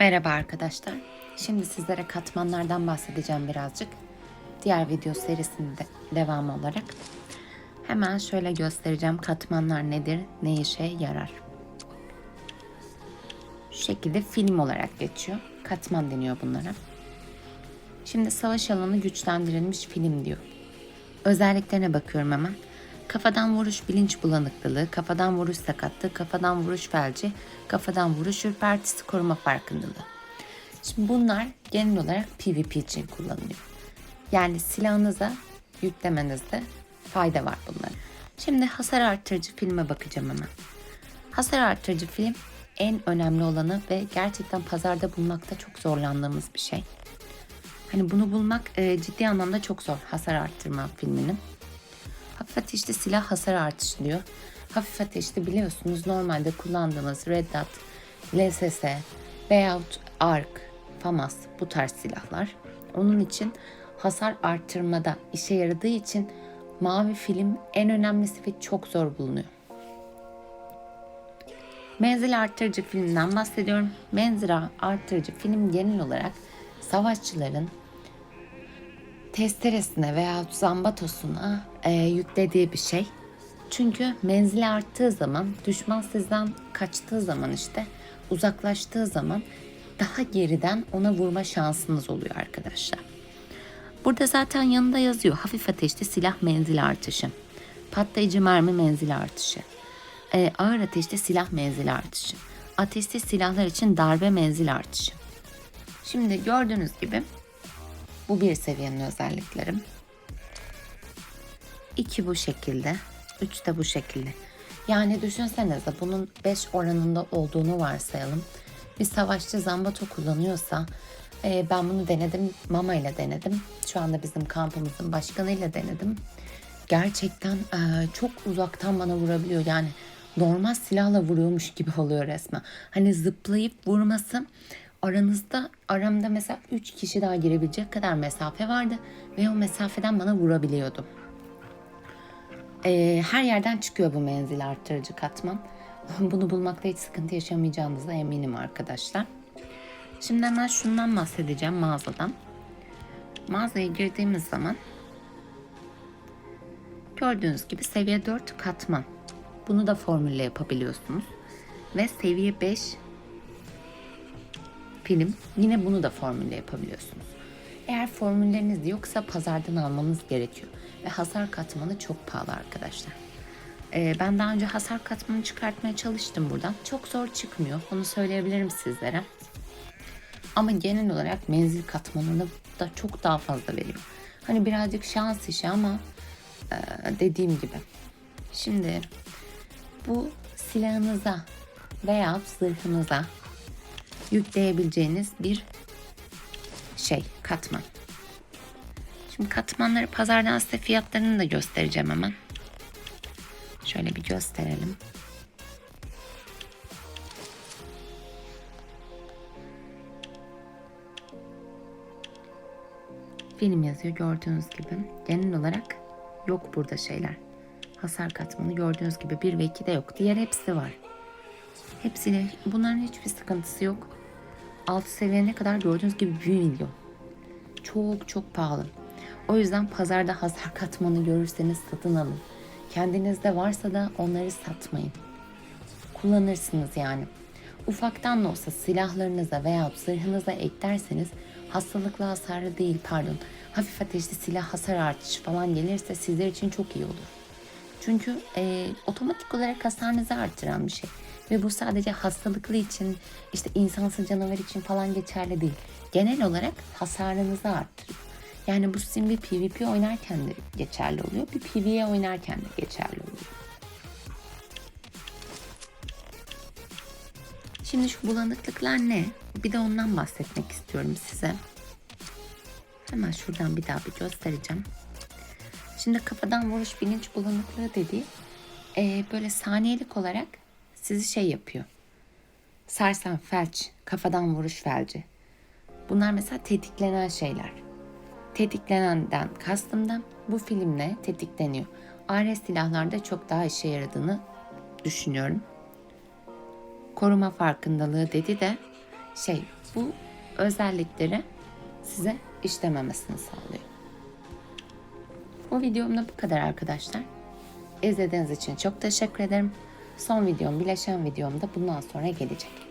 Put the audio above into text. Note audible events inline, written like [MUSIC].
Merhaba arkadaşlar. Şimdi sizlere katmanlardan bahsedeceğim birazcık. Diğer video serisinde devam olarak. Hemen şöyle göstereceğim katmanlar nedir, ne işe yarar. Şu şekilde film olarak geçiyor. Katman deniyor bunlara. Şimdi savaş alanı güçlendirilmiş film diyor. Özelliklerine bakıyorum hemen. Kafadan vuruş bilinç bulanıklılığı, kafadan vuruş sakatlığı, kafadan vuruş felci, kafadan vuruş ürpertisi koruma farkındalığı. Şimdi bunlar genel olarak PvP için kullanılıyor. Yani silahınıza yüklemenizde fayda var bunların. Şimdi hasar artırıcı filme bakacağım hemen. Hasar artırıcı film en önemli olanı ve gerçekten pazarda bulmakta çok zorlandığımız bir şey. Hani bunu bulmak e, ciddi anlamda çok zor hasar arttırma filminin. Hafif ateşli silah hasar artışı diyor. Hafif ateşli biliyorsunuz normalde kullandığımız Red Dot, LSS veyahut ARC, FAMAS bu tarz silahlar. Onun için hasar arttırmada işe yaradığı için mavi film en önemlisi ve çok zor bulunuyor. Menzil artırıcı filmden bahsediyorum. Menzil artırıcı film genel olarak savaşçıların testeresine veya zambatosuna e, yüklediği bir şey. Çünkü menzili arttığı zaman, düşman sizden kaçtığı zaman işte uzaklaştığı zaman daha geriden ona vurma şansınız oluyor arkadaşlar. Burada zaten yanında yazıyor hafif ateşli silah menzili artışı, patlayıcı mermi menzili artışı, e, ağır ateşli silah menzili artışı, ateşli silahlar için darbe menzili artışı. Şimdi gördüğünüz gibi bu bir seviyenin özellikleri. İki bu şekilde. Üç de bu şekilde. Yani düşünsenize bunun 5 oranında olduğunu varsayalım. Bir savaşçı zambato kullanıyorsa e, ben bunu denedim. Mama ile denedim. Şu anda bizim kampımızın başkanıyla denedim. Gerçekten e, çok uzaktan bana vurabiliyor. Yani normal silahla vuruyormuş gibi oluyor resmen. Hani zıplayıp vurması aranızda aramda mesela 3 kişi daha girebilecek kadar mesafe vardı ve o mesafeden bana vurabiliyordu. Ee, her yerden çıkıyor bu menzil arttırıcı katman. [LAUGHS] Bunu bulmakta hiç sıkıntı yaşamayacağınıza eminim arkadaşlar. Şimdi hemen şundan bahsedeceğim mağazadan. Mağazaya girdiğimiz zaman gördüğünüz gibi seviye 4 katman. Bunu da formülle yapabiliyorsunuz. Ve seviye 5 film. Yine bunu da formülle yapabiliyorsunuz. Eğer formülleriniz yoksa pazardan almanız gerekiyor. Ve hasar katmanı çok pahalı arkadaşlar. Ee, ben daha önce hasar katmanı çıkartmaya çalıştım buradan. Çok zor çıkmıyor. Onu söyleyebilirim sizlere. Ama genel olarak menzil katmanını da çok daha fazla veriyor. Hani birazcık şans işi ama e, dediğim gibi. Şimdi bu silahınıza veya zırhınıza yükleyebileceğiniz bir şey katman. Şimdi katmanları pazardan size fiyatlarını da göstereceğim hemen. Şöyle bir gösterelim. Film yazıyor gördüğünüz gibi. Genel olarak yok burada şeyler. Hasar katmanı gördüğünüz gibi 1 ve 2 de yok. Diğer hepsi var. Hepsiyle bunların hiçbir sıkıntısı yok. Alt seviyene kadar gördüğünüz gibi 1 milyon. Çok çok pahalı. O yüzden pazarda hasar katmanı görürseniz satın alın. Kendinizde varsa da onları satmayın. Kullanırsınız yani. Ufaktan da olsa silahlarınıza veya zırhınıza eklerseniz hastalıklı hasarlı değil pardon hafif ateşli silah hasar artışı falan gelirse sizler için çok iyi olur. Çünkü e, otomatik olarak hasarınızı artıran bir şey. Ve bu sadece hastalıklı için, işte insansız canavar için falan geçerli değil. Genel olarak hasarınızı arttırıyor. Yani bu sizin bir PvP oynarken de geçerli oluyor. Bir PvE oynarken de geçerli oluyor. Şimdi şu bulanıklıklar ne? Bir de ondan bahsetmek istiyorum size. Hemen şuradan bir daha bir göstereceğim. Şimdi kafadan vuruş bilinç bulanıklığı dediği e, böyle saniyelik olarak sizi şey yapıyor. Sersem felç, kafadan vuruş felci. Bunlar mesela tetiklenen şeyler. Tetiklenenden kastımdan bu filmle tetikleniyor. AR silahlarda çok daha işe yaradığını düşünüyorum. Koruma farkındalığı dedi de şey bu özellikleri size işlememesini sağlıyor. Bu videomda bu kadar arkadaşlar. İzlediğiniz için çok teşekkür ederim. Son videom, bileşen videom da bundan sonra gelecek.